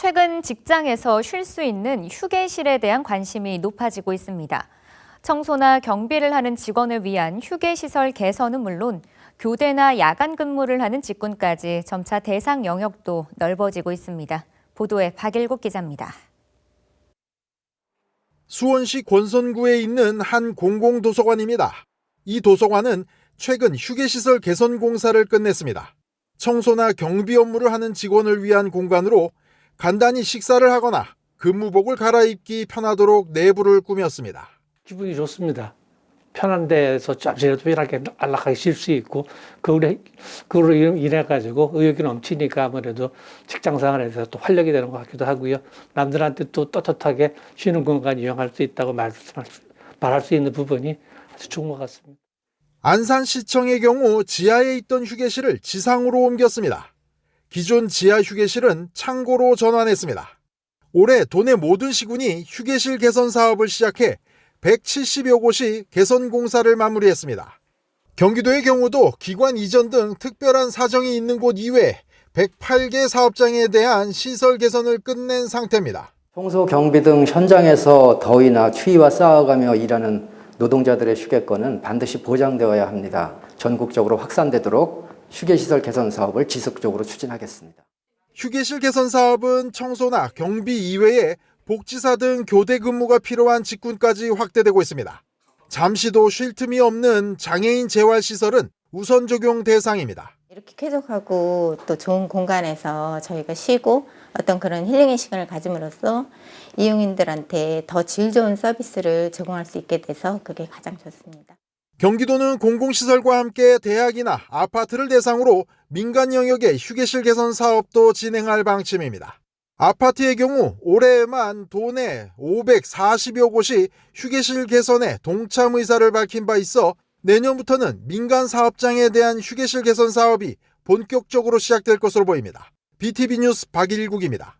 최근 직장에서 쉴 수 있는 휴게실에 대한 관심이 높아지고 있습니다. 청소나 경비를 하는 직원을 위한 휴게시설 개선은 물론 교대나 야간 근무를 하는 직군까지 점차 대상 영역도 넓어지고 있습니다. 보도에 박일국 기자입니다. 수원시 권선구에 있는 한 공공도서관입니다. 이 도서관은 최근 휴게시설 개선 공사를 끝냈습니다. 청소나 경비 업무를 하는 직원을 위한 공간으로 간단히 식사를 하거나 근무복을 갈아입기 편하도록 내부를 꾸몄습니다. 기분이 좋습니다. 편한 데서 잠시라도 편하게 안락하게 쉴 수 있고 그걸로 그걸로 인해 가지고 의욕이 넘치니까 아무래도 직장 생활에서 또 활력이 되는 것 같기도 하고요. 남들한테 또 떳떳하게 쉬는 공간 이용할 수 있다고 말씀할 수, 말할 수 있는 부분이 아주 좋은 것 같습니다. 안산시청의 경우 지하에 있던 휴게실을 지상으로 옮겼습니다. 기존 지하 휴게실은 창고로 전환했습니다. 올해 도내 모든 시군이 휴게실 개선 사업을 시작해 170여 곳이 개선 공사를 마무리했습니다. 경기도의 경우도 기관 이전 등 특별한 사정이 있는 곳 이외 108개 사업장에 대한 시설 개선을 끝낸 상태입니다. 청소 경비 등 현장에서 더위나 추위와 싸워가며 일하는 노동자들의 휴게권은 반드시 보장되어야 합니다. 전국적으로 확산되도록 휴게시설 개선 사업을 지속적으로 추진하겠습니다. 휴게실 개선 사업은 청소나 경비 이외에 복지사 등 교대 근무가 필요한 직군까지 확대되고 있습니다. 잠시도 쉴 틈이 없는 장애인 재활 시설은 우선 적용 대상입니다. 이렇게 쾌적하고 또 좋은 공간에서 저희가 쉬고 어떤 그런 힐링의 시간을 가짐으로써 이용인들한테 더 질 좋은 서비스를 제공할 수 있게 돼서 그게 가장 좋습니다. 경기도는 공공시설과 함께 대학이나 아파트를 대상으로 민간 영역의 휴게실 개선 사업도 진행할 방침입니다. 아파트의 경우 올해에만 도내 540여 곳이 휴게실 개선에 동참 의사를 밝힌 바 있어 내년부터는 민간 사업장에 대한 휴게실 개선 사업이 본격적으로 시작될 것으로 보입니다. BTV 뉴스 박일국입니다.